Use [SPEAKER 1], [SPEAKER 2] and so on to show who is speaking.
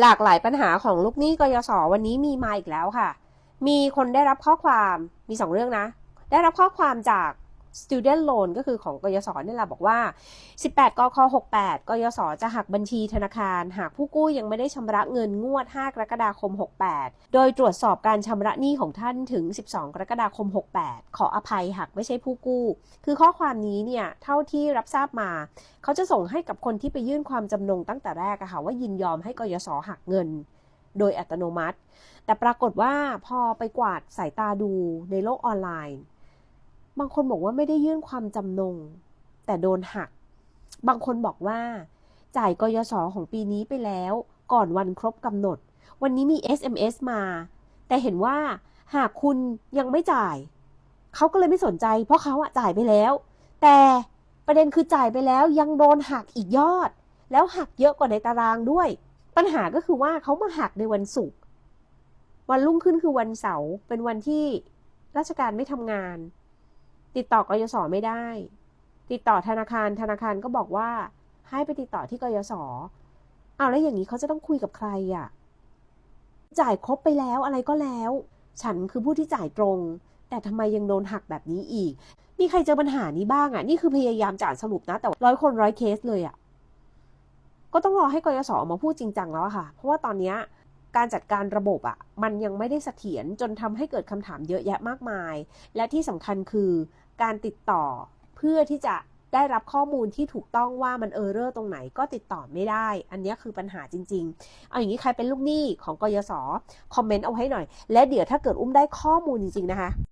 [SPEAKER 1] หลากหลายปัญหาของลูกหนี้กยศวันนี้มีมาอีกแล้วค่ะ มีคนได้รับข้อความมีสองเรื่องนะ ได้รับข้อความจาก student loan ก็คือของกยศนี่แหละบอกว่า 18 กค 68 กยศจะหักบัญชีธนาคาร หากผู้กู้ยังไม่ได้ชำระเงินงวด 5 กรกฎาคม 68 โดยตรวจสอบการชำระหนี้ของท่านถึง 12 กรกฎาคม 68 ขออภัยหากไม่ใช่ผู้กู้ คือข้อความนี้เนี่ยเท่าที่รับทราบมา เขาจะส่งให้กับคนที่ไปยื่นความจำนงตั้งแต่แรกอะค่ะว่ายินยอมให้กยศหักเงินโดยอัตโนมัติ แต่ปรากฏว่าพอไปกวาดสายตาดูในโลกออนไลน์ บางคนบอกว่าไม่ได้ยื่นความจำนง แต่โดนหัก บางคนบอกว่า จ่ายกยศของปีนี้ไปแล้ว ก่อนวันครบกำหนด วันนี้มี SMS มา แต่เห็นว่าหากคุณยังไม่จ่าย เขาก็เลยไม่สนใจ เพราะเขาอะจ่ายไปแล้ว แต่ประเด็นคือจ่ายไปแล้วยังโดนหักอีกยอด แล้วหักเยอะกว่าในตารางด้วย ปัญหาก็คือว่าเขามาหักในวันศุกร์วันรุ่งขึ้นคือวันเสาร์เป็นวันที่ราชการไม่ทำงาน ติดต่อกยศไม่ได้ ติดต่อธนาคารธนาคารก็บอกว่า ให้ไปติดต่อที่กยศเอาแล้วอย่างนี้เขาจะต้องคุยกับใครอะ่ะ จ่ายครบไปแล้วอะไรก็แล้ว ฉันคือผู้ที่จ่ายตรง แต่ทำไมยังโดนหักแบบนี้อีก มีใครเจอปัญหานี้บ้างอะ่ะ นี่คือพยายามจ่ายสรุปนะ แต่ร้อยคนร้อยเคสเลยอะ่ะ ก็ต้องรอให้กยศออกมาพูดจริงจังแล้วค่ะ เพราะว่าตอนเนี้ย การจัดการระบบอะ่ะมันยังไม่ได้เสถียรจนทำให้เกิดคำถามเยอะแยะมากมาย และที่สำคัญคือการติดต่อเพื่อที่จะได้รับข้อมูลที่ถูกต้องว่ามันเออร์เรอร์ตรงไหนก็ติดต่อไม่ได้ อันนี้คือปัญหาจริง ๆ เอาอย่างนี้ใครเป็นลูกหนี้ของกยศคอมเมนต์เอาให้หน่อย และเดี๋ยวถ้าเกิดอุ้มได้ข้อมูลจริง ๆ นะคะ